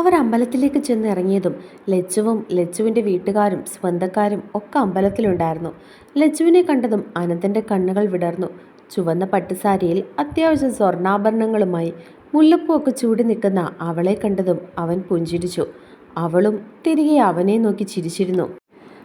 അവർ അമ്പലത്തിലേക്ക് ചെന്ന് ഇറങ്ങിയതും ലച്ചുവും ലച്ചുവിന്റെ വീട്ടുകാരും സ്വന്തക്കാരും ഒക്കെ അമ്പലത്തിലുണ്ടായിരുന്നു. ലച്ചുവിനെ കണ്ടതും അനന്തന്റെ കണ്ണുകൾ വിടർന്നു. ചുവന്ന പട്ടുസാരിയിൽ അത്യാവശ്യം സ്വർണാഭരണങ്ങളുമായി മുല്ലപ്പൂവൊക്കെ ചൂടി നിൽക്കുന്ന അവളെ കണ്ടതും അവൻ പുഞ്ചിരിച്ചു. അവളും തിരികെ അവനെ നോക്കി ചിരിച്ചിരുന്നു.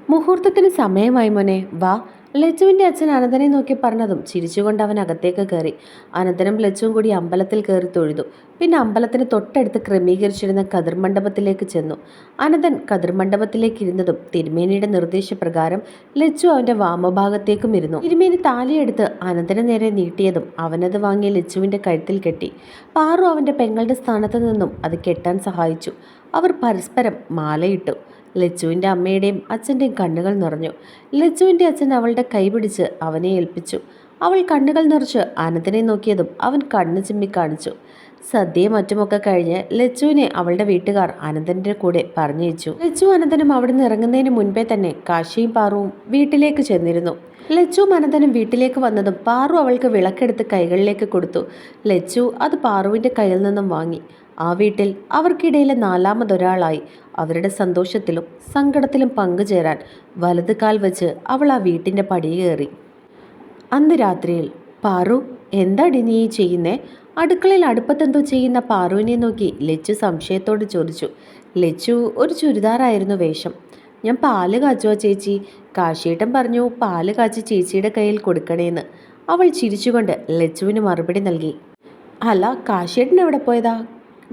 മുഹൂർത്തത്തിന് സമയമായി മോനെ വാ. ലച്ചുവിന്റെ അച്ഛൻ അനന്തനെ നോക്കി പറഞ്ഞതും ചിരിച്ചുകൊണ്ട് അവൻ അകത്തേക്ക് കയറി. അനന്തനും ലച്ചുവും കൂടി അമ്പലത്തിൽ കയറി തൊഴുതു. പിന്നെ അമ്പലത്തിന് തൊട്ടടുത്ത് ക്രമീകരിച്ചിരുന്ന കതിർമണ്ഡപത്തിലേക്ക് ചെന്നു. അനന്തൻ കതിർമണ്ഡപത്തിലേക്ക് ഇരുന്നതും തിരുമേനിയുടെ നിർദ്ദേശപ്രകാരം ലച്ചു അവന്റെ വാമഭാഗത്തേക്കും ഇരുന്നു. തിരുമേനി താലിയെടുത്ത് അനന്തന് നേരെ നീട്ടിയതും അവനത് വാങ്ങിയ ലച്ചുവിന്റെ കഴുത്തിൽ കെട്ടി. പാറു അവന്റെ പെങ്ങളുടെ സ്ഥാനത്ത് നിന്നും അത് കെട്ടാൻ സഹായിച്ചു. അവർ പരസ്പരം മാലയിട്ടു. ലച്ചുവിന്റെ അമ്മയുടെയും അച്ഛന്റെയും കണ്ണുകൾ നിറഞ്ഞു. ലച്ചുവിന്റെ അച്ഛൻ അവളുടെ കൈപിടിച്ച് അവനെ ഏൽപ്പിച്ചു. അവൾ കണ്ണുകൾ നിറച്ച് അനന്തനെ നോക്കിയതും അവൻ കണ്ണു ചിമ്മി കാണിച്ചു. സദ്യയും മറ്റുമൊക്കെ കഴിഞ്ഞ് ലച്ചുവിനെ അവളുടെ വീട്ടുകാർ അനന്തന്റെ കൂടെ പറഞ്ഞയച്ചു. ലച്ചു അനന്തനും അവിടുന്ന് ഇറങ്ങുന്നതിന് മുൻപേ തന്നെ കാശിയും പാറുവും വീട്ടിലേക്ക് ചെന്നിരുന്നു. ലച്ചുവും അനന്തനും വീട്ടിലേക്ക് വന്നതും പാറു അവൾക്ക് വിളക്കെടുത്ത് കൈകളിലേക്ക് കൊടുത്തു. ലച്ചു അത് പാറുവിന്റെ കയ്യിൽ നിന്നും വാങ്ങി. ആ വീട്ടിൽ അവർക്കിടയിലെ നാലാമതൊരാളായി. അവരുടെ സന്തോഷത്തിലും സങ്കടത്തിലും പങ്കുചേരാൻ വലത് കാൽ വെച്ച് അവൾ ആ വീട്ടിന്റെ പടി കയറി. അന്ന് രാത്രിയിൽ പാറു എന്താടി നീ ചെയ്യുന്നേ? അടുക്കളയിൽ അടുപ്പത്തെന്തോ ചെയ്യുന്ന പാറുവിനെ നോക്കി ലച്ചു സംശയത്തോട് ചോദിച്ചു. ലച്ചു ഒരു ചുരിദാറായിരുന്നു വേഷം. ഞാൻ പാൽ കാച്ചുവാ ചേച്ചി. കാശിയേട്ടൻ പറഞ്ഞു പാൽ കാച്ചി ചേച്ചിയുടെ കയ്യിൽ കൊടുക്കണേന്ന്. അവൾ ചിരിച്ചുകൊണ്ട് ലച്ചുവിന് മറുപടി നൽകി. അല്ല കാശിയേട്ടൻ എവിടെ പോയതാ?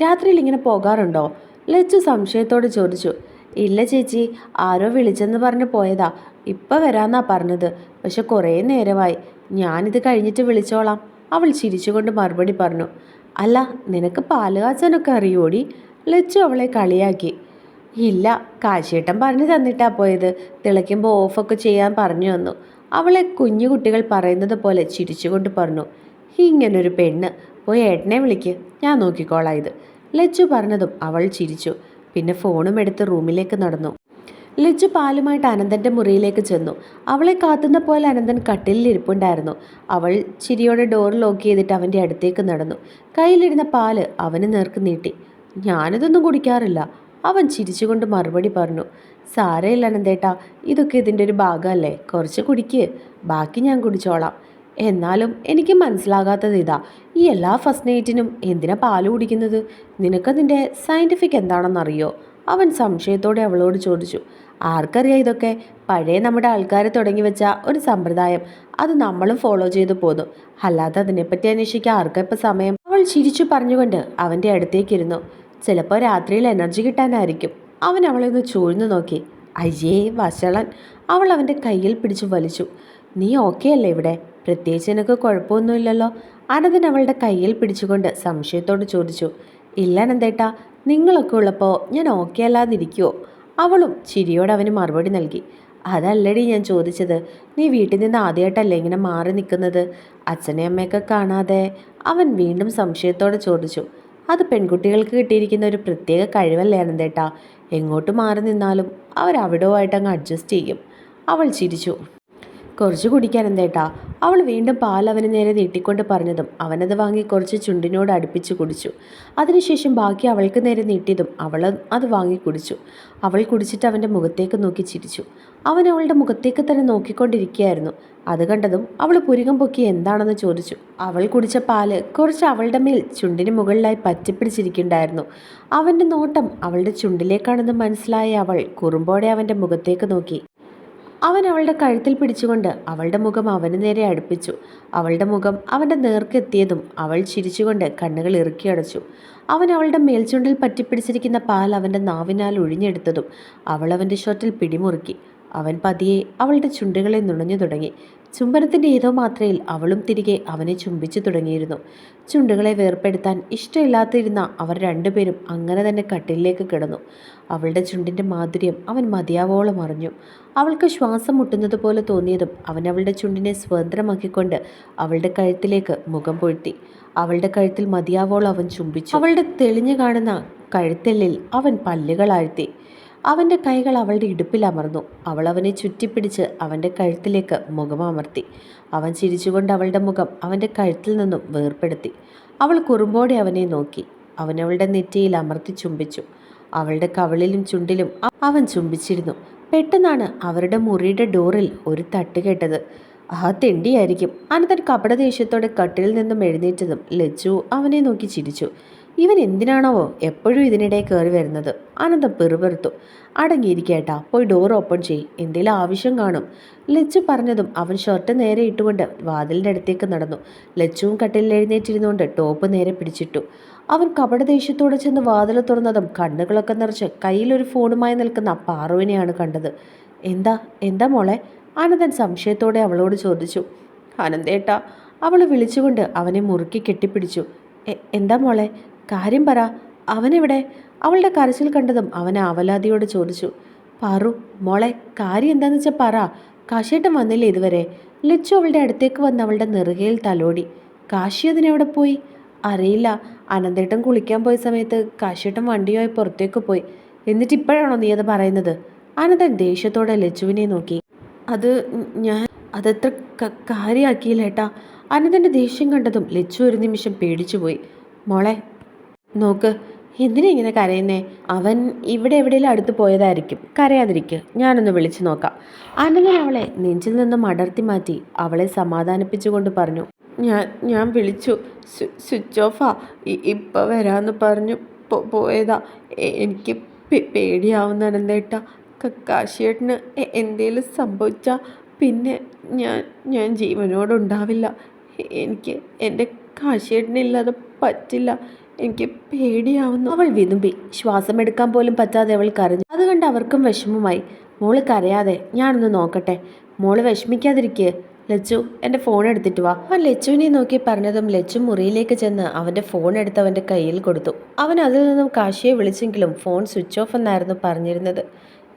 രാത്രിയിൽ ഇങ്ങനെ പോകാറുണ്ടോ? ലച്ചു സംശയത്തോട് ചോദിച്ചു. ഇല്ല ചേച്ചി ആരോ വിളിച്ചെന്ന് പറഞ്ഞ് പോയതാ. ഇപ്പം വരാന്നാ പറഞ്ഞത്. പക്ഷെ കുറേ നേരമായി. ഞാനിത് കഴിഞ്ഞിട്ട് വിളിച്ചോളാം. അവൾ ചിരിച്ചുകൊണ്ട് മറുപടി പറഞ്ഞു. അല്ല നിനക്ക് പാൽ കാച്ചാനൊക്കെ അറിയോടി? ലച്ചു അവളെ കളിയാക്കി. ഇല്ല കാശിയേട്ടൻ പറഞ്ഞു തന്നിട്ടാ പോയത്. തിളയ്ക്കുമ്പോൾ ഓഫൊക്കെ ചെയ്യാൻ പറഞ്ഞു വന്നു അവളെ കുഞ്ഞു കുട്ടികൾ പറയുന്നത് പോലെ ചിരിച്ചുകൊണ്ട് പറഞ്ഞു. ഇങ്ങനൊരു പെണ്ണ്. പോയി ഏട്ടനെ വിളിക്ക്. ഞാൻ നോക്കിക്കോളാം ഇത്. ലജ്ജു പറഞ്ഞതും അവൾ ചിരിച്ചു. പിന്നെ ഫോണും എടുത്ത് റൂമിലേക്ക് നടന്നു. ലജ്ജു പാലുമായിട്ട് അനന്തന്റെ മുറിയിലേക്ക് ചെന്നു. അവളെ കാത്തുന്ന പോലെ അനന്തൻ കട്ടിലിൽ ഇരിപ്പുണ്ടായിരുന്നു. അവൾ ചിരിയോടെ ഡോർ ലോക്ക് ചെയ്തിട്ട് അവന്റെ അടുത്തേക്ക് നടന്നു. കയ്യിലിരുന്ന പാൽ അവന് നേർക്ക് നീട്ടി. ഞാനിതൊന്നും കുടിക്കാറില്ല അവൻ ചിരിച്ചുകൊണ്ട് മറുപടി പറഞ്ഞു. സാരയില്ല അനന്തേട്ടാ ഇതൊക്കെ ഇതിന്റെ ഒരു ഭാഗമല്ലേ? കുറച്ച് കുടിക്ക്. ബാക്കി ഞാൻ കുടിച്ചോളാം. എന്നാലും എനിക്ക് മനസ്സിലാകാത്തത് ഇതാ. ഈ എല്ലാ ഫസ്റ്റ് നൈറ്റിനും എന്തിനാ പാൽ കുടിക്കുന്നത്? നിനക്കതിന്റെ സയന്റിഫിക് എന്താണെന്നറിയോ? അവൻ സംശയത്തോടെ അവളോട് ചോദിച്ചു. ആർക്കറിയാം ഇതൊക്കെ? പഴയ നമ്മുടെ ആൾക്കാർ തുടങ്ങി വെച്ച ഒരു സമ്പ്രദായം. അത് നമ്മളും ഫോളോ ചെയ്തു പോന്നു. അല്ലാതെ അതിനെപ്പറ്റി അന്വേഷിക്കാൻ ആർക്കാ ഇപ്പം സമയം? അവൾ ചിരിച്ചു പറഞ്ഞുകൊണ്ട് അവന്റെ അടുത്തേക്കിരുന്നു ചിലപ്പോൾ രാത്രിയിൽ എനർജി കിട്ടാനായിരിക്കും. അവൻ അവളെ ഒന്ന് ചൂഴ്ന്നു നോക്കി. അയ്യേ വഷളൻ. അവൾ അവന്റെ കയ്യിൽ പിടിച്ചു വലിച്ചു. നീ ഓക്കെ അല്ലേ ഇവിടെ? പ്രത്യേകിച്ച് എനിക്ക് കുഴപ്പമൊന്നുമില്ലല്ലോ. അനന്തൻ അവളുടെ കയ്യിൽ പിടിച്ചുകൊണ്ട് സംശയത്തോട് ചോദിച്ചു ഇല്ല അനന്തേട്ടാ നിങ്ങളൊക്കെ ഉള്ളപ്പോൾ ഞാൻ ഓക്കെ അല്ലാതിരിക്കുമോ അവളും ചിരിയോടെ അവന് മറുപടി നൽകി അതല്ലടി ഞാൻ ചോദിച്ചത് നീ വീട്ടിൽ നിന്ന് ആദ്യമായിട്ടല്ലേ ഇങ്ങനെ മാറി നിൽക്കുന്നത്? അച്ഛനെ അമ്മയൊക്കെ കാണാതെ? അവൻ വീണ്ടും സംശയത്തോടെ ചോദിച്ചു അത് പെൺകുട്ടികൾക്ക് കിട്ടിയിരിക്കുന്ന ഒരു പ്രത്യേക കഴിവല്ലേ അനന്തേട്ടാ? എങ്ങോട്ട് മാറി നിന്നാലും അവരവിടവുമായിട്ട് അങ്ങ് അഡ്ജസ്റ്റ് ചെയ്യും. അവൾ ചിരിച്ചു കുറച്ച് കുടിക്കാൻ എന്തേട്ടാ? അവൾ വീണ്ടും പാൽ അവന് നേരെ നീട്ടിക്കൊണ്ട് പറഞ്ഞതും അവനത് വാങ്ങി കുറച്ച് ചുണ്ടിനോട് അടുപ്പിച്ച് കുടിച്ചു. അതിനുശേഷം ബാക്കി അവൾക്ക് നേരെ നീട്ടിയതും അവൾ അത് വാങ്ങി കുടിച്ചു. അവൾ കുടിച്ചിട്ട് അവന്റെ മുഖത്തേക്ക് നോക്കി ചിരിച്ചു. അവൻ അവളുടെ മുഖത്തേക്ക് തന്നെ നോക്കിക്കൊണ്ടിരിക്കുകയായിരുന്നു. അത് കണ്ടതും അവൾ പുരികം പൊക്കി എന്താണെന്ന് ചോദിച്ചു. അവൾ കുടിച്ച പാൽ കുറച്ച് അവളുടെ മേൽ ചുണ്ടിന് മുകളിലായി പറ്റിപ്പിടിച്ചിരിക്കുന്നുണ്ടായിരുന്നു. അവന്റെ നോട്ടം അവളുടെ ചുണ്ടിലേക്കാണെന്ന് മനസ്സിലായ അവൾ കുറുമ്പോടെ അവന്റെ മുഖത്തേക്ക് നോക്കി. അവൻ അവളുടെ കഴുത്തിൽ പിടിച്ചുകൊണ്ട് അവളുടെ മുഖം അവന് നേരെ അടുപ്പിച്ചു. അവളുടെ മുഖം അവന്റെ നേർക്കെത്തിയതും അവൾ ചിരിച്ചുകൊണ്ട് കണ്ണുകൾ ഇറുക്കി അടച്ചു. അവൻ അവളുടെ മേൽച്ചുണ്ടിൽ പറ്റിപ്പിടിച്ചിരിക്കുന്ന പാൽ അവന്റെ നാവിനാൽ ഒഴിഞ്ഞെടുത്തതും അവൾ അവന്റെ ഷർട്ടിൽ പിടിമുറുക്കി. അവൻ പതിയെ അവളുടെ ചുണ്ടുകളെ നുണഞ്ഞു തുടങ്ങി. ചുംബനത്തിന്റെ ഏതോ മാത്രയിൽ അവളും തിരികെ അവനെ ചുംബിച്ചു തുടങ്ങിയിരുന്നു. ചുണ്ടുകളെ വേർപ്പെടുത്താൻ ഇഷ്ടമില്ലാതിരുന്ന അവർ രണ്ടുപേരും അങ്ങനെ തന്നെ കട്ടിലേക്ക് കിടന്നു. അവളുടെ ചുണ്ടിന്റെ മാധുര്യം അവൻ മതിയാവോളം അറിഞ്ഞു. അവൾക്ക് ശ്വാസം മുട്ടുന്നത് പോലെ തോന്നിയതും അവൻ അവളുടെ ചുണ്ടിനെ സ്വതന്ത്രമാക്കിക്കൊണ്ട് അവളുടെ കഴുത്തിലേക്ക് മുഖം പൊഴ്ത്തി. അവളുടെ കഴുത്തിൽ മതിയാവോളം അവൻ ചുംബിച്ചു. അവളുടെ തെളിഞ്ഞു കാണുന്ന കഴുത്തെല്ലിൽ അവൻ പല്ലുകളാഴ്ത്തി അവന്റെ കൈകൾ അവളുടെ ഇടുപ്പിൽ അമർന്നു. അവൾ അവനെ ചുറ്റിപ്പിടിച്ച് അവന്റെ കഴുത്തിലേക്ക് മുഖമമർത്തി അവൻ ചിരിച്ചുകൊണ്ട് അവളുടെ മുഖം അവന്റെ കഴുത്തിൽ നിന്നും വേർപ്പെടുത്തി. അവൾ കുറുമ്പോടെ അവനെ നോക്കി. അവനവളുടെ നെറ്റിയിൽ അമർത്തി ചുംബിച്ചു. അവളുടെ കവളിലും ചുണ്ടിലും അവൻ ചുംബിച്ചിരുന്നു. പെട്ടെന്നാണ് അവരുടെ മുറിയുടെ ഡോറിൽ ഒരു തട്ട് കേട്ടത്. ആ തെണ്ടിയായിരിക്കും. അനന്തൻ കപട ദേഷ്യത്തോടെ കട്ടിലിൽ നിന്നും എഴുന്നേറ്റതും ലജ്ജു അവനെ നോക്കി ചിരിച്ചു. ഇവൻ എന്തിനാണോ എപ്പോഴും ഇതിനിടെ കയറി വരുന്നത്? അനന്തം പെറുപെറുത്തു. അടങ്ങിയിരിക്കേട്ടാ പോയി ഡോർ ഓപ്പൺ ചെയ് എന്തേലും ആവശ്യം കാണും. ലച്ചു പറഞ്ഞതും അവൻ ഷർട്ട് നേരെ ഇട്ടുകൊണ്ട് വാതിലിന്റെ അടുത്തേക്ക് നടന്നു. ലച്ചുവും കട്ടിലിൽ എഴുന്നേറ്റിരുന്നുകൊണ്ട് ടോപ്പ് നേരെ പിടിച്ചിട്ടു. അവൻ കപട ദേഷ്യത്തോടെ ചെന്ന് വാതിൽ തുറന്നതും കണ്ണുകളൊക്കെ നിറച്ച് കയ്യിലൊരു ഫോണുമായി നിൽക്കുന്ന പാറുവിനെയാണ് കണ്ടത്. എന്താ എന്താ മോളെ? ആനന്ദൻ സംശയത്തോടെ അവളോട് ചോദിച്ചു. ആനന്ദേട്ടാ അവൾ വിളിച്ചുകൊണ്ട് അവനെ മുറുക്കി കെട്ടിപ്പിടിച്ചു. എന്താ മോളെ? കാര്യം പറ. അവനെവിടെ? അവളുടെ കരച്ചിൽ കണ്ടതും അവനെ ആവലാതിയോട് ചോദിച്ചു. പാറു മോളെ കാര്യം എന്താന്ന് വെച്ചാൽ പറ. കാശേട്ടൻ വന്നില്ല ഇതുവരെ? ലച്ചു അവളുടെ അടുത്തേക്ക് വന്ന് അവളുടെ നെറുകയിൽ തലോടി. കാശി അതിനെവിടെ പോയി? അറിയില്ല. അനന്തേട്ടൻ കുളിക്കാൻ പോയ സമയത്ത് കാശേട്ടൻ വണ്ടിയുമായി പുറത്തേക്ക് പോയി. എന്നിട്ട് ഇപ്പോഴാണോ നീ അത് പറയുന്നത്? അനന്തൻ ദേഷ്യത്തോടെ ലച്ചുവിനെ നോക്കി. അത് ഞാൻ അതത്ര കാര്യമാക്കിയില്ല ഏട്ടാ. അനന്തന്റെ ദേഷ്യം കണ്ടതും ലച്ചു ഒരു നിമിഷം പേടിച്ചുപോയി. മോളെ നോക്ക് എന്തിനാ ഇങ്ങനെ കരയുന്നേ? അവൻ ഇവിടെ എവിടെയെങ്കിലും അടുത്ത് പോയതായിരിക്കും. കരയാതിരിക്കുക ഞാനൊന്ന് വിളിച്ചു നോക്കാം. അനങ്ങൻ അവളെ നെഞ്ചിൽ നിന്നും അടർത്തി മാറ്റി അവളെ സമാധാനിപ്പിച്ചുകൊണ്ട് പറഞ്ഞു ഞാൻ ഞാൻ വിളിച്ചു. സ്വിച്ച് ഓഫാ. ഇപ്പം വരാമെന്ന് പറഞ്ഞു പോയതാ. എനിക്ക് പേടിയാവുന്ന അനന്തേട്ട കാശിയേട്ടന് എന്തേലും സംഭവിച്ചാൽ പിന്നെ ഞാൻ ഞാൻ ജീവനോടുണ്ടാവില്ല. എനിക്ക് എന്റെ കാശിയേട്ടനില്ലാതെ പറ്റില്ല. എനിക്ക് പേടിയാവുന്നു. അവൾ വിതുമ്പി. ശ്വാസമെടുക്കാൻ പോലും പറ്റാതെ അവൾ കരഞ്ഞു. അത് കണ്ട് അവർക്കും വിഷമമായി. മോൾ കരയാതെ ഞാനൊന്ന് നോക്കട്ടെ. മോൾ വിഷമിക്കാതിരിക്കുക ലച്ചു എന്റെ ഫോൺ എടുത്തിട്ട് വാ. അവൻ ലച്ചുവിനെ നോക്കി പറഞ്ഞതും ലച്ചു മുറിയിലേക്ക് ചെന്ന് അവന്റെ ഫോൺ എടുത്ത് അവന്റെ കയ്യിൽ കൊടുത്തു. അവൻ അതിൽ നിന്നും കാശിയെ വിളിച്ചെങ്കിലും ഫോൺ സ്വിച്ച് ഓഫ് എന്നായിരുന്നു പറഞ്ഞിരുന്നത്.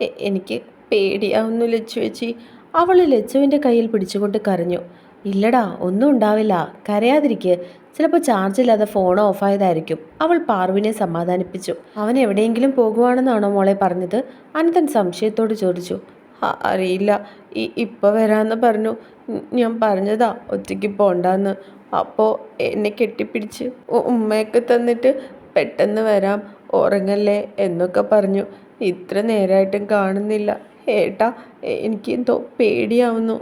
"എ- എനിക്ക് പേടിയാവുന്നു ലച്ചു ചേച്ചി. അവൾ ലച്ചുവിന്റെ കയ്യിൽ പിടിച്ചുകൊണ്ട് കരഞ്ഞു. ഇല്ലടാ ഒന്നും ഉണ്ടാവില്ല. കരയാതിരിക്കുക ചിലപ്പോൾ ചാർജ് ഇല്ലാതെ ഫോൺ ഓഫായതായിരിക്കും അവൾ പാർവിനെ സമാധാനിപ്പിച്ചു. അവൻ എവിടെയെങ്കിലും പോകുവാണെന്നാണോ മോളെ പറഞ്ഞത്? അനന്തൻ സംശയത്തോട് ചോദിച്ചു. "അ- അറിയില്ല. ഈ ഇപ്പോൾ വരാമെന്ന് പറഞ്ഞു. ഞാൻ പറഞ്ഞതാ ഒറ്റയ്ക്ക് പോണ്ടെന്ന്. അപ്പോൾ എന്നെ കെട്ടിപ്പിടിച്ച് ഉമ്മയൊക്കെ തന്നിട്ട് പെട്ടെന്ന് വരാം ഉറങ്ങല്ലേ? എന്നൊക്കെ പറഞ്ഞു. ഇത്ര നേരമായിട്ടും കാണുന്നില്ല. ഏട്ടാ എനിക്ക് എന്തോ പേടിയാവുന്നു.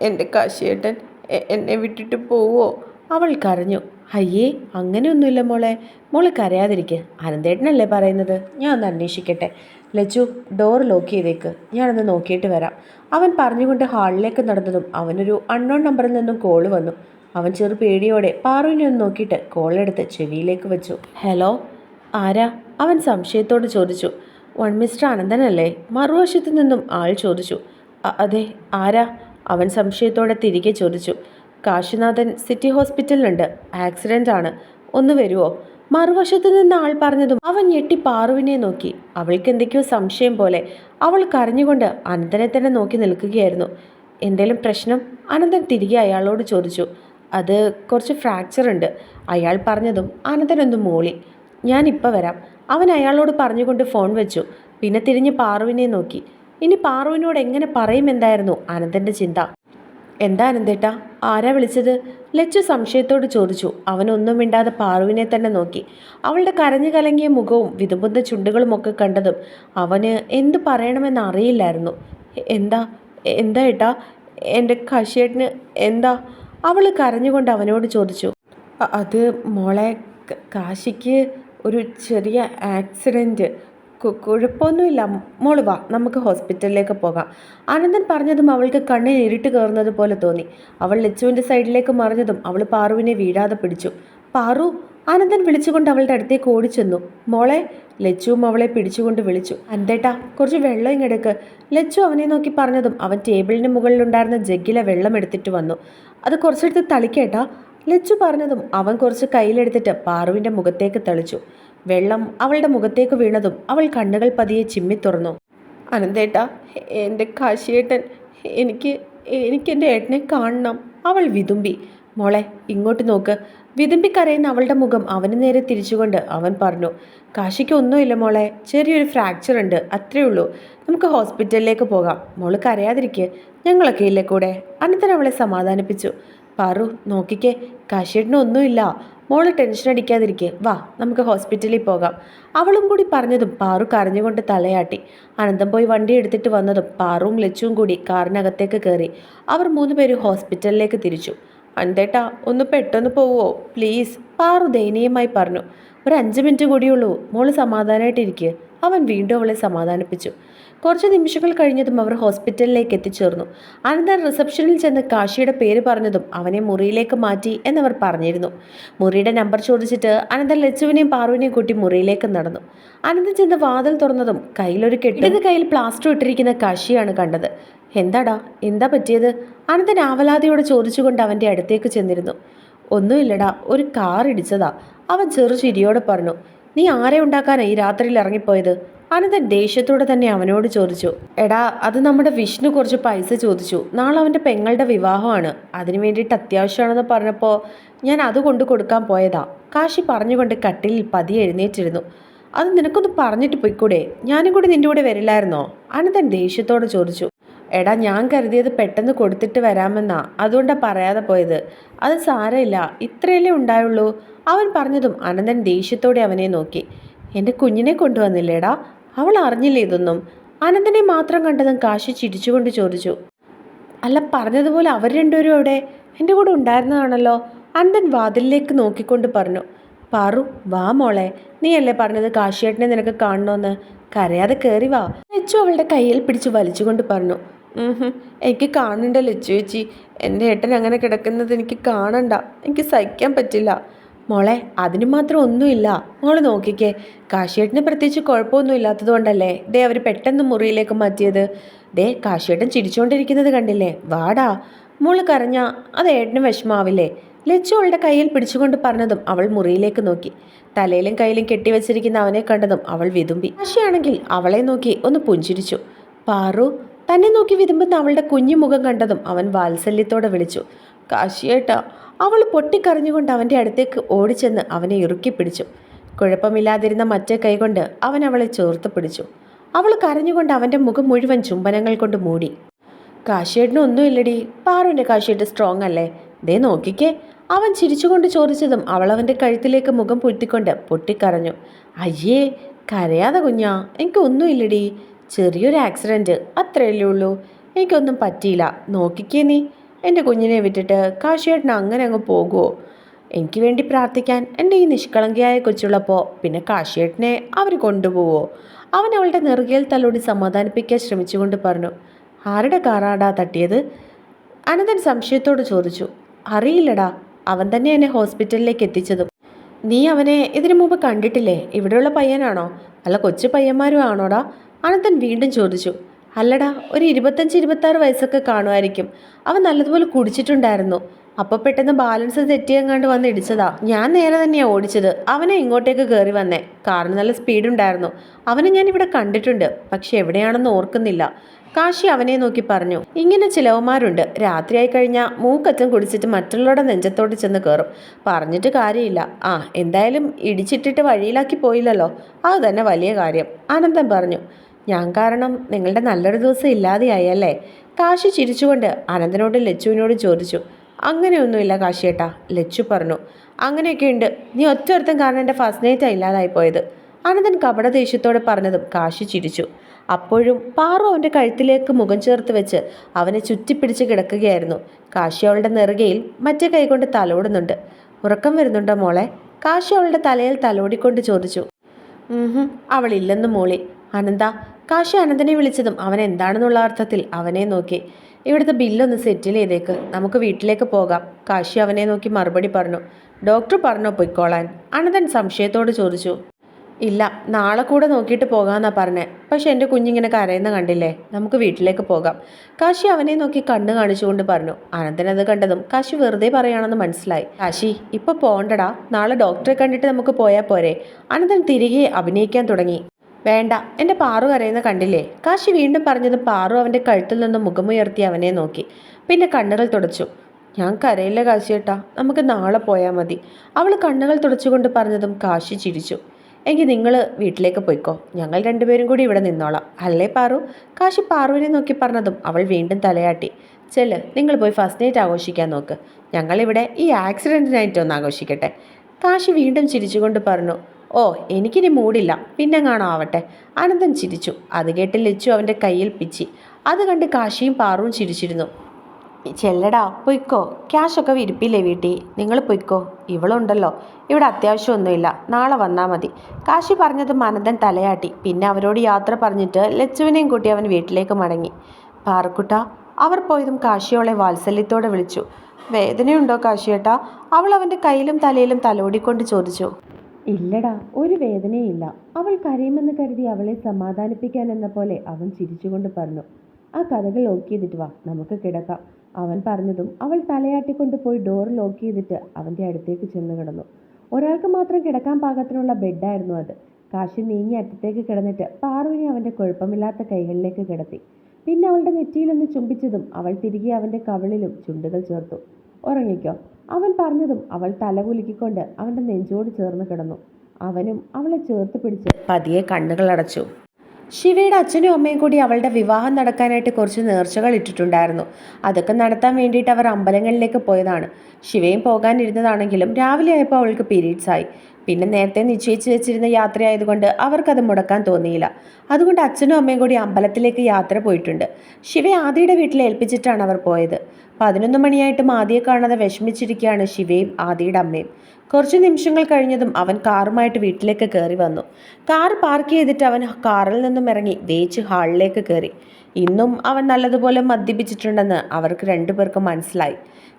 എന്റെ കാശിയേട്ടൻ എന്നെ വിട്ടിട്ട് പോവോ? അവൾ കരഞ്ഞു. അയ്യേ അങ്ങനെയൊന്നുമില്ല മോളെ. മോളെ കരയാതിരിക്കുക അനന്തേട്ടനല്ലേ പറയുന്നത്? ഞാൻ ഒന്ന് അന്വേഷിക്കട്ടെ. ലച്ചു ഡോർ ലോക്ക് ചെയ്തേക്ക്. ഞാനൊന്ന് നോക്കിയിട്ട് വരാം. അവൻ പറഞ്ഞുകൊണ്ട് ഹാളിലേക്ക് നടന്നതും അവനൊരു അൺനോൺ നമ്പറിൽ നിന്നും കോൾ വന്നു. അവൻ ചെറു പേടിയോടെ പാറുവിനെ ഒന്ന് നോക്കിയിട്ട് കോളെടുത്ത് ചെവിയിലേക്ക് വെച്ചു. ഹലോ ആരാ? അവൻ സംശയത്തോട് ചോദിച്ചു. One mister അനന്തനല്ലേ? മറുവശത്തു നിന്നും ആൾ ചോദിച്ചു. അതെ ആരാ? അവൻ സംശയത്തോടെ തിരികെ ചോദിച്ചു. കാശിനാഥൻ സിറ്റി ഹോസ്പിറ്റലിലുണ്ട്. ആക്സിഡന്റ് ആണ് ഒന്ന് വരുമോ മറുവശത്ത് നിന്ന് ആൾ പറഞ്ഞതും അവൻ ഞെട്ടി പാറുവിനെ നോക്കി. അവൾക്ക് എന്തൊക്കെയോ സംശയം പോലെ അവൾ കരഞ്ഞുകൊണ്ട് അനന്തനെ തന്നെ നോക്കി നിൽക്കുകയായിരുന്നു. എന്തേലും പ്രശ്നം? അനന്തൻ തിരികെ അയാളോട് ചോദിച്ചു. അത് കുറച്ച് ഫ്രാക്ചർ ഉണ്ട്. അയാൾ പറഞ്ഞതും അനന്തനൊന്ന് മൂളി. ഞാൻ ഇപ്പോൾ വരാം. അവൻ അയാളോട് പറഞ്ഞുകൊണ്ട് ഫോൺ വെച്ചു. പിന്നെ തിരിഞ്ഞ് പാറുവിനെ നോക്കി. ഇനി പാറുവിനോട് എങ്ങനെ പറയുമെന്നായിരുന്നു അനന്തന്റെ ചിന്ത. എന്താ അനന്തേട്ടാ? ആരാ വിളിച്ചത്? ലച്ചു സംശയത്തോട് ചോദിച്ചു. അവനൊന്നും മിണ്ടാതെ പാറുവിനെ തന്നെ നോക്കി. അവളുടെ കരഞ്ഞു കലങ്ങിയ മുഖവും വിതുമ്പുന്ന ചുണ്ടുകളും ഒക്കെ കണ്ടതും അവന് എന്തു പറയണമെന്ന് അറിയില്ലായിരുന്നു. എന്താ? എന്താ ഏട്ടാ? എന്റെ കശിയേട്ടന് എന്താ? അവൾ കരഞ്ഞുകൊണ്ട് അവനോട് ചോദിച്ചു. അത് മോളെ കാശിക്ക് ഒരു ചെറിയ ആക്സിഡന്റ് കുഴപ്പമൊന്നുമില്ല. മോൾ വാ നമുക്ക് ഹോസ്പിറ്റലിലേക്ക് പോകാം. ആനന്ദൻ പറഞ്ഞതും അവൾക്ക് കണ്ണിൽ ഇരുട്ട് കയറുന്നത് പോലെ തോന്നി. അവൾ ലച്ചുവിന്റെ സൈഡിലേക്ക് മറിഞ്ഞതും അവൾ പാറുവിനെ വീഴാതെ പിടിച്ചു. പാറു ആനന്ദൻ വിളിച്ചുകൊണ്ട് അവളുടെ അടുത്തേക്ക് ഓടിച്ചെന്നു. മോളെ ലച്ചുവും അവളെ പിടിച്ചുകൊണ്ട് വിളിച്ചു. അന്തേട്ടാ കുറച്ച് വെള്ളം ഇങ്ങെടുക്ക് ലച്ചു അവനെ നോക്കി പറഞ്ഞതും അവൻ ടേബിളിന് മുകളിലുണ്ടായിരുന്ന ജഗ്ഗിലെ വെള്ളം എടുത്തിട്ട് വന്നു. അത് കുറച്ചെടുത്ത് തളിക്കേട്ടാ. ലച്ചു പറഞ്ഞതും അവൻ കുറച്ച് കയ്യിലെടുത്തിട്ട് പാറുവിന്റെ മുഖത്തേക്ക് തെളിച്ചു. വെള്ളം അവളുടെ മുഖത്തേക്ക് വീണതും അവൾ കണ്ണുകൾ പതിയെ ചിമ്മി തുറന്നു. അനന്തേട്ട എന്റെ കാശിയേട്ടൻ എനിക്ക് എനിക്ക് എന്റെ ഏട്ടനെ കാണണം. അവൾ വിതുമ്പി. മോളെ ഇങ്ങോട്ട് നോക്ക്. വിതുമ്പി കരയുന്ന അവളുടെ മുഖം അവന് നേരെ തിരിച്ചുകൊണ്ട് അവൻ പറഞ്ഞു കാശിക്ക് ഒന്നുമില്ല മോളെ ചെറിയൊരു ഫ്രാക്ചർ ഉണ്ട് അത്രേ ഉള്ളൂ. നമുക്ക് ഹോസ്പിറ്റലിലേക്ക് പോകാം. മോൾ കരയാതിരിക്കുക ഞങ്ങളൊക്കെ ഇല്ലേ കൂടെ? അനന്തരം അവളെ സമാധാനിപ്പിച്ചു. പാറു നോക്കിക്കേ കാശിയേട്ടന് ഒന്നുമില്ല. മോൾ ടെൻഷൻ അടിക്കാതിരിക്കെ. വാ നമുക്ക് ഹോസ്പിറ്റലിൽ പോകാം. അവളും കൂടി പറഞ്ഞതും പാറു കരഞ്ഞുകൊണ്ട് തലയാട്ടി. അനന്തം പോയി വണ്ടി എടുത്തിട്ട് വന്നതും പാറുവും ലച്ചുവും കൂടി കാറിനകത്തേക്ക് കയറി അവർ മൂന്നുപേരും ഹോസ്പിറ്റലിലേക്ക് തിരിച്ചു. അന്തേട്ടാ ഒന്ന് പെട്ടെന്ന് പോവോ? പ്ലീസ് പാറു ദയനീയമായി പറഞ്ഞു. ഒരു അഞ്ച് മിനിറ്റ് കൂടിയുള്ളൂ. മോൾ സമാധാനമായിട്ടിരിക്കുക അവൻ വീണ്ടും അവളെ സമാധാനിപ്പിച്ചു. കുറച്ച് നിമിഷങ്ങൾ കഴിഞ്ഞതും അവർ ഹോസ്പിറ്റലിലേക്ക് എത്തിച്ചേർന്നു. അനന്തൻ റിസപ്ഷനിൽ ചെന്ന് കാശിയുടെ പേര് പറഞ്ഞതും അവനെ മുറിയിലേക്ക് മാറ്റി എന്നവർ പറഞ്ഞിരുന്നു. മുറിയുടെ നമ്പർ ചോദിച്ചിട്ട് അനന്തൻ ലച്ചുവിനെയും പാർവിനെയും കൂട്ടി മുറിയിലേക്ക് നടന്നു. അനന്തൻ ചെന്ന് വാതിൽ തുറന്നതും കയ്യിലൊരു കെട്ട് ഇത് കയ്യിൽ പ്ലാസ്റ്റർ ഇട്ടിരിക്കുന്ന കാശിയാണ് കണ്ടത്. എന്താടാ? എന്താ പറ്റിയത്? അനന്തൻ ആവലാതിയോട് ചോദിച്ചുകൊണ്ട് അവന്റെ അടുത്തേക്ക് ചെന്നിരുന്നു. ഒന്നുമില്ലടാ ഒരു കാർ ഇടിച്ചതാ. അവൻ ചെറു ചിരിയോടെ പറഞ്ഞു നീ ആരെ ഉണ്ടാക്കാനാ ഈ രാത്രിയിൽ ഇറങ്ങിപ്പോയത്? അനന്തൻ ദേഷ്യത്തോടെ തന്നെ അവനോട് ചോദിച്ചു എടാ അത് നമ്മുടെ വിഷ്ണു കുറച്ച് പൈസ ചോദിച്ചു. നാളെ അവന്റെ പെങ്ങളുടെ വിവാഹമാണ്. അതിനു വേണ്ടിയിട്ട് അത്യാവശ്യമാണെന്ന് പറഞ്ഞപ്പോൾ ഞാൻ അത് കൊണ്ടു കൊടുക്കാൻ പോയതാ. കാശി പറഞ്ഞുകൊണ്ട് കട്ടിലിൽ പതി എഴുന്നേറ്റിരുന്നു. അത് നിനക്കൊന്ന് പറഞ്ഞിട്ട് പോയിക്കൂടെ? ഞാനും കൂടി നിന്റെ കൂടെ വരില്ലായിരുന്നോ? അനന്തൻ ദേഷ്യത്തോടെ ചോദിച്ചു. എടാ ഞാൻ കരുതിയത് പെട്ടെന്ന് കൊടുത്തിട്ട് വരാമെന്നാ. അതുകൊണ്ടാണ് പറയാതെ പോയത്. അത് സാരമില്ല. ഇത്രയല്ലേ ഉണ്ടായുള്ളൂ. അവൻ പറഞ്ഞതും അനന്തൻ ദേഷ്യത്തോടെ അവനെ നോക്കി. എന്റെ കുഞ്ഞിനെ കൊണ്ടുവന്നില്ലേടാ? അവൾ അറിഞ്ഞില്ലേ ഇതൊന്നും? അനന്തനെ മാത്രം കണ്ടതും കാശി ചിരിച്ചുകൊണ്ട് ചോദിച്ചു. അല്ല പറഞ്ഞതുപോലെ അവർ രണ്ടുപേരും അവിടെ എന്റെ കൂടെ ഉണ്ടായിരുന്നതാണല്ലോ. അനന്തൻ വാതിലിലേക്ക് നോക്കിക്കൊണ്ട് പറഞ്ഞു. പാറു വാ മോളെ. നീയല്ലേ പറഞ്ഞത് കാശിയേട്ടനെ നിനക്ക് കാണണമെന്ന് കരയാതെ കയറി വാ. ലച്ചു അവളുടെ കയ്യിൽ പിടിച്ച് വലിച്ചുകൊണ്ട് പറഞ്ഞു. എനിക്ക് കാണണ്ട ലച്ചു ചേച്ചി? എന്റെ ഏട്ടൻ അങ്ങനെ കിടക്കുന്നത് എനിക്ക് കാണണ്ട. എനിക്ക് സഹിക്കാൻ പറ്റില്ല. മോളെ അതിന് മാത്രം ഒന്നുമില്ല. മോൾ നോക്കിക്കേ. കാശിയേട്ടന് പ്രത്യേകിച്ച് കുഴപ്പമൊന്നും ഇല്ലാത്തത് കൊണ്ടല്ലേ ദേ അവർ പെട്ടെന്ന് മുറിയിലേക്ക് മാറ്റിയത്. ദേ കാശിയേട്ടൻ ചിരിച്ചുകൊണ്ടിരിക്കുന്നത് കണ്ടില്ലേ? വാടാ. മോൾ കരഞ്ഞ അത് ഏട്ടന് വിഷമാവില്ലേ? ലച്ചു അവളുടെ കയ്യിൽ പിടിച്ചുകൊണ്ട് പറഞ്ഞതും അവൾ മുറിയിലേക്ക് നോക്കി. തലയിലും കയ്യിലും കെട്ടിവെച്ചിരിക്കുന്ന അവനെ കണ്ടതും അവൾ വിതുമ്പി. കാശിയാണെങ്കിൽ അവളെ നോക്കി ഒന്ന് പുഞ്ചിരിച്ചു. പാറു തന്നെ നോക്കി വിതുമ്പുന്ന അവളുടെ കുഞ്ഞു മുഖം കണ്ടതും അവൻ വാത്സല്യത്തോടെ വിളിച്ചു. കാശിയേട്ടാ അവൾ പൊട്ടിക്കറിഞ്ഞുകൊണ്ട് അവന്റെ അടുത്തേക്ക് ഓടിച്ചെന്ന് അവനെ ഇറുക്കി പിടിച്ചു. കുഴപ്പമില്ലാതിരുന്ന മറ്റേ കൈകൊണ്ട് അവൻ അവളെ ചേർത്ത് പിടിച്ചു. അവൾ കരഞ്ഞുകൊണ്ട് അവന്റെ മുഖം മുഴുവൻ ചുംബനങ്ങൾ കൊണ്ട് മൂടി. കാശിയേട്ടന് ഒന്നുമില്ലടി. പാറുവിന്റെ കാശിയേട്ട് സ്ട്രോങ് അല്ലേ? ദേ നോക്കിക്കേ. അവൻ ചിരിച്ചുകൊണ്ട് ചോദിച്ചതും അവൾ അവന്റെ കഴുത്തിലേക്ക് മുഖം പൊത്തിക്കൊണ്ട് പൊട്ടിക്കരഞ്ഞു. അയ്യേ കരയാതെ കുഞ്ഞാ. എനിക്കൊന്നുമില്ലടി ചെറിയൊരു ആക്സിഡന്റ് അത്രയല്ലേ ഉള്ളൂ. എനിക്കൊന്നും പറ്റിയില്ല. നോക്കിക്കേ നീ. എന്റെ കുഞ്ഞിനെ വിട്ടിട്ട് കാശിയേട്ടൻ അങ്ങനെ അങ്ങ് പോകുമോ എനിക്ക് വേണ്ടി പ്രാർത്ഥിക്കാൻ എന്റെ ഈ നിഷ്കളങ്കയായ കൊച്ചുള്ളപ്പോൾ പിന്നെ കാശിയേട്ടനെ അവർ കൊണ്ടുപോവോ? അവൻ അവളുടെ നെറുകയിൽ തലോടി സമാധാനിപ്പിക്കാൻ ശ്രമിച്ചുകൊണ്ട് പറഞ്ഞു ആരുടെ കാറാടാ തട്ടിയത്? അനന്തൻ സംശയത്തോട് ചോദിച്ചു അറിയില്ലടാ അവൻ തന്നെ എന്നെ ഹോസ്പിറ്റലിലേക്ക് എത്തിച്ചതും. നീ അവനെ ഇതിനു മുമ്പ് കണ്ടിട്ടില്ലേ? ഇവിടെയുള്ള പയ്യനാണോ? അല്ല കൊച്ചു പയ്യന്മാരും ആണോടാ? അനന്തൻ വീണ്ടും ചോദിച്ചു അല്ലടാ ഒരു ഇരുപത്തഞ്ച് ഇരുപത്താറ് വയസ്സൊക്കെ കാണുമായിരിക്കും. അവൻ നല്ലതുപോലെ കുടിച്ചിട്ടുണ്ടായിരുന്നു. അപ്പോൾ പെട്ടെന്ന് ബാലൻസ് തെറ്റിയെങ്ങാണ്ട് വന്ന് ഇടിച്ചതാ. ഞാൻ നേരെ തന്നെയാണ് ഓടിച്ചത്. അവനെ ഇങ്ങോട്ടേക്ക് കയറി വന്നേ. കാറിന് നല്ല സ്പീഡ് ഉണ്ടായിരുന്നു അവനെ ഞാൻ ഇവിടെ കണ്ടിട്ടുണ്ട്. പക്ഷെ എവിടെയാണെന്ന് ഓർക്കുന്നില്ല. കാശി അവനെ നോക്കി പറഞ്ഞു. ഇങ്ങനെ ചിലവന്മാരുണ്ട്. രാത്രിയായി കഴിഞ്ഞാൽ മൂക്കറ്റം കുടിച്ചിട്ട് മറ്റുള്ളവരുടെ നെഞ്ചത്തോട്ട് ചെന്ന് കയറും പറഞ്ഞിട്ട് കാര്യമില്ല. ആ എന്തായാലും ഇടിച്ചിട്ടിട്ട് വഴിയിലാക്കി പോയില്ലല്ലോ. അത് തന്നെ വലിയ കാര്യം. ആനന്ദൻ പറഞ്ഞു. ഞാൻ കാരണം നിങ്ങളുടെ നല്ലൊരു ദിവസം ഇല്ലാതെയായല്ലേ കാശി ചിരിച്ചുകൊണ്ട് അനന്തനോട് ലച്ചുവിനോട് ചോദിച്ചു അങ്ങനെയൊന്നുമില്ല കാശിയേട്ടാ ലച്ചു പറഞ്ഞു. അങ്ങനെയൊക്കെ ഉണ്ട് നീ ഒറ്റ ഒരുത്തം കാരണം എന്റെ ഫസ്റ്റ് നൈറ്റാണ് ഇല്ലാതായി അനന്തൻ കപട ദേഷ്യത്തോടെ പറഞ്ഞതും കാശി ചിരിച്ചു. അപ്പോഴും പാറു അവന്റെ കഴുത്തിലേക്ക് മുഖം ചേർത്ത് വെച്ച് അവനെ ചുറ്റിപ്പിടിച്ച് കിടക്കുകയായിരുന്നു. കാശി അവളുടെ നെറുകയിൽ മറ്റേ കൈകൊണ്ട് തലോടുന്നുണ്ട്. ഉറക്കം വരുന്നുണ്ടോ മോളെ? കാശി അവളുടെ തലയിൽ തലോടിക്കൊണ്ട് ചോദിച്ചു. അവളില്ലെന്ന് മൂളി. അനന്ത കാശി അനന്തനെ വിളിച്ചതും അവൻ എന്താണെന്നുള്ള അർത്ഥത്തിൽ അവനെ നോക്കി. ഇവിടുത്തെ ബില്ലൊന്ന് സെറ്റിൽ ചെയ്തേക്ക്. നമുക്ക് വീട്ടിലേക്ക് പോകാം. കാശി അവനെ നോക്കി മറുപടി പറഞ്ഞു ഡോക്ടർ പറഞ്ഞോ പൊയ്ക്കോളാൻ? അനന്തൻ സംശയത്തോട് ചോദിച്ചു ഇല്ല നാളെ കൂടെ നോക്കിയിട്ട് പോകാമെന്നാണ് പറഞ്ഞേ. പക്ഷെ എന്റെ കുഞ്ഞിങ്ങനെ കരയുന്ന കണ്ടില്ലേ? നമുക്ക് വീട്ടിലേക്ക് പോകാം. കാശി അവനെ നോക്കി കണ്ണ് കാണിച്ചുകൊണ്ട് പറഞ്ഞു അനന്തൻ അത് കണ്ടതും കാശി വെറുതെ പറയാണെന്ന് മനസ്സിലായി. കാശി ഇപ്പൊ പോണ്ടടാ. നാളെ ഡോക്ടറെ കണ്ടിട്ട് നമുക്ക് പോയാൽ പോരെ. അനന്തൻ തിരികെ അഭിനയിക്കാൻ തുടങ്ങി. വേണ്ട എന്റെ പാറു കരയുന്ന കണ്ടില്ലേ? കാശി വീണ്ടും പറഞ്ഞത് പാറു അവന്റെ കഴുത്തിൽ നിന്ന് മുഖമുയർത്തി അവനെ നോക്കി. പിന്നെ കണ്ണുകൾ തുടച്ചു. ഞാൻ കരയില്ല കാശിയേട്ടാ നമുക്ക് നാളെ പോയാൽ മതി. അവൾ കണ്ണുകൾ തുടച്ചുകൊണ്ട് പറഞ്ഞതും കാശി ചിരിച്ചു. എങ്കിൽ നിങ്ങൾ വീട്ടിലേക്ക് പോയിക്കോ. ഞങ്ങൾ രണ്ടുപേരും കൂടി ഇവിടെ നിന്നോളാം. അല്ലേ പാറു? കാശി പാറുവിനെ നോക്കി പറഞ്ഞതും അവൾ വീണ്ടും തലയാട്ടി. ചെല്ല് നിങ്ങൾ പോയി ഫസ്റ്റ് നൈറ്റ് ആഘോഷിക്കാൻ നോക്ക്. ഞങ്ങളിവിടെ ഈ ആക്സിഡന്റിനായിട്ടൊന്ന് ആഘോഷിക്കട്ടെ. കാശി വീണ്ടും ചിരിച്ചുകൊണ്ട് പറഞ്ഞു ഓ എനിക്കിനി മൂടില്ല. പിന്നെ കാണാവട്ടെ അനന്തൻ ചിരിച്ചു. അത് കേട്ട് ലച്ചു അവന്റെ കയ്യിൽ പിച്ചി. അത് കണ്ട് കാശിയും പാറുവും ചിരിച്ചിരുന്നു. ചെല്ലടാ പൊയ്ക്കോ. ക്യാഷൊക്കെ വിരിപ്പില്ലേ വീട്ടി? നിങ്ങൾ പൊയ്ക്കോ. ഇവളുണ്ടല്ലോ. ഇവിടെ അത്യാവശ്യമൊന്നുമില്ല. നാളെ വന്നാൽ മതി. കാശി പറഞ്ഞത് മനന്തൻ തലയാട്ടി. പിന്നെ അവരോട് യാത്ര പറഞ്ഞിട്ട് ലച്ചുവിനെയും കൂട്ടി അവൻ വീട്ടിലേക്ക് മടങ്ങി. പാറക്കുട്ട അവർ പോയതും കാശിയോളെ വാത്സല്യത്തോടെ വിളിച്ചു. വേദനയുണ്ടോ കാശിയേട്ടാ? അവൾ അവന്റെ കയ്യിലും തലയിലും തലോടിക്കൊണ്ട് ചോദിച്ചു. ഇല്ലടാ ഒരു വേദനയില്ല അവൾ കരയുമെന്ന് കരുതി അവളെ സമാധാനിപ്പിക്കാൻ എന്ന പോലെ അവൻ ചിരിച്ചുകൊണ്ട് പറഞ്ഞു. ആ കഥകൾ ലോക്ക് ചെയ്തിട്ട് വാ നമുക്ക് കിടക്കാം. അവൻ പറഞ്ഞതും അവൾ തലയാട്ടിക്കൊണ്ട് പോയി ഡോർ ലോക്ക് ചെയ്തിട്ട് അവന്റെ അടുത്തേക്ക് ചെന്ന് കിടന്നു. ഒരാൾക്ക് മാത്രം കിടക്കാൻ പാകത്തിനുള്ള ബെഡായിരുന്നു അത്. കാശി നീങ്ങി അറ്റത്തേക്ക് കിടന്നിട്ട് പാറുവിനെ അവന്റെ കുഴപ്പമില്ലാത്ത കൈകളിലേക്ക് കിടത്തി. പിന്നെ അവളുടെ നെറ്റിയിലൊന്ന് ചുംബിച്ചതും അവൾ തിരികെ അവന്റെ കവിളിലും ചുണ്ടുകൾ ചേർത്തു. ഉറങ്ങിക്കോ. അവൻ പറഞ്ഞതും അവൾ തലകുലുക്കിക്കൊണ്ട് അവന്റെ നെഞ്ചോട് ചേർന്ന് കിടന്നു. അവനും അവളെ ചേർത്ത് പിടിച്ച് പതിയെ കണ്ണുകൾ അടച്ചു. ശിവയുടെ അച്ഛനും അമ്മയും കൂടി അവളുടെ വിവാഹം നടക്കാനായിട്ട് കുറച്ച് നേർച്ചകൾ ഇട്ടിട്ടുണ്ടായിരുന്നു. അതൊക്കെ നടത്താൻ വേണ്ടിയിട്ട് അവർ അമ്പലങ്ങളിലേക്ക് പോയതാണ്. ശിവയും പോകാനിരുന്നതാണെങ്കിലും രാവിലെ ആയപ്പോൾ അവൾക്ക് പീരീഡ്സ് ആയി. പിന്നെ നേരത്തെ നിശ്ചയിച്ചു വെച്ചിരുന്ന യാത്രയായതുകൊണ്ട് അവർക്കത് മുടക്കാൻ തോന്നിയില്ല. അതുകൊണ്ട് അച്ഛനും അമ്മയും കൂടി അമ്പലത്തിലേക്ക് യാത്ര പോയിട്ടുണ്ട്. ശിവയെ ആദിയുടെ വീട്ടിൽ ഏൽപ്പിച്ചിട്ടാണ് അവർ പോയത്. പതിനൊന്ന് മണിയായിട്ടും ആദിയെ കാണാതെ വിഷമിച്ചിരിക്കുകയാണ് ശിവയും ആദിയുടെ അമ്മയും. കുറച്ച് നിമിഷങ്ങൾ കഴിഞ്ഞതും അവൻ കാറുമായിട്ട് വീട്ടിലേക്ക് കയറി വന്നു. കാർ പാർക്ക് ചെയ്തിട്ട് അവൻ കാറിൽ നിന്നും ഇറങ്ങി വേച്ച് ഹാളിലേക്ക് കയറി. ഇന്നും അവൻ നല്ലതുപോലെ മദ്യപിച്ചിട്ടുണ്ടെന്ന് അവർക്ക് രണ്ടുപേർക്കും മനസ്സിലായി.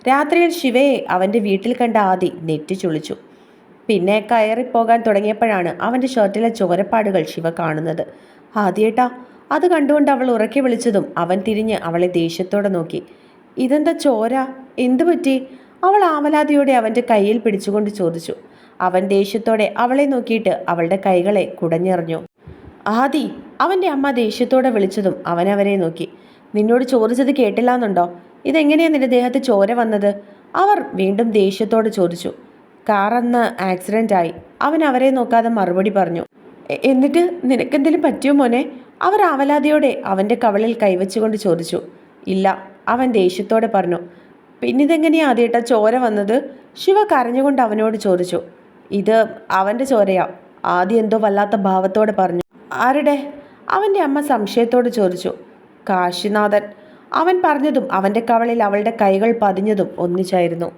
രാത്രിയിൽ ശിവയെ അവന്റെ വീട്ടിൽ കണ്ട ആദി നെറ്റി ചുളിച്ചു പിന്നെ കയറിപ്പോകാൻ തുടങ്ങിയപ്പോഴാണ് അവന്റെ ഷർട്ടിലെ ചോരപ്പാടുകൾ ശിവ കാണുന്നത്. ആദ്യേട്ടാ അത് കണ്ടുകൊണ്ട് അവൾ ഉറക്കി വിളിച്ചതും അവൻ തിരിഞ്ഞ് അവളെ ദേഷ്യത്തോടെ നോക്കി. ഇതെന്താ ചോര? എന്തു പറ്റി? അവൾ ആവലാതിയോടെ അവന്റെ കയ്യിൽ പിടിച്ചുകൊണ്ട് ചോദിച്ചു. അവൻ ദേഷ്യത്തോടെ അവളെ നോക്കിയിട്ട് അവളുടെ കൈകളെ കുടഞ്ഞെറിഞ്ഞു. ആദി അവന്റെ അമ്മ ദേഷ്യത്തോടെ വിളിച്ചതും അവൻ അവരെ നോക്കി. നിന്നോട് ചോദിച്ചത് കേട്ടില്ലാന്നുണ്ടോ? ഇതെങ്ങനെയാണ് നിന്റെ ദേഹത്ത് ചോര വന്നത്? അവർ വീണ്ടും ദേഷ്യത്തോടെ ചോദിച്ചു. കാർ അന്ന് ആക്സിഡന്റ് ആയി അവൻ അവരെ നോക്കാതെ മറുപടി പറഞ്ഞു. എന്നിട്ട് നിനക്കെന്തെങ്കിലും പറ്റിയോ മോനെ? അവർ ആവലാതിയോടെ അവന്റെ കവളിൽ കൈവച്ചുകൊണ്ട് ചോദിച്ചു. ഇല്ല അവൻ ദേഷ്യത്തോടെ പറഞ്ഞു. പിന്നിതെങ്ങനെയാ ആദ്യട്ട ചോര വന്നത്? ശിവ കരഞ്ഞുകൊണ്ട് അവനോട് ചോദിച്ചു. ഇത് അവന്റെ ചോരയാ ആദ്യം എന്തോ വല്ലാത്ത ഭാവത്തോടെ പറഞ്ഞു. ആരുടെ? അവന്റെ അമ്മ സംശയത്തോട് ചോദിച്ചു. കാശിനാഥൻ. അവൻ പറഞ്ഞതും അവന്റെ കവളിൽ അവളുടെ കൈകൾ പതിഞ്ഞതും ഒന്നിച്ചായിരുന്നു.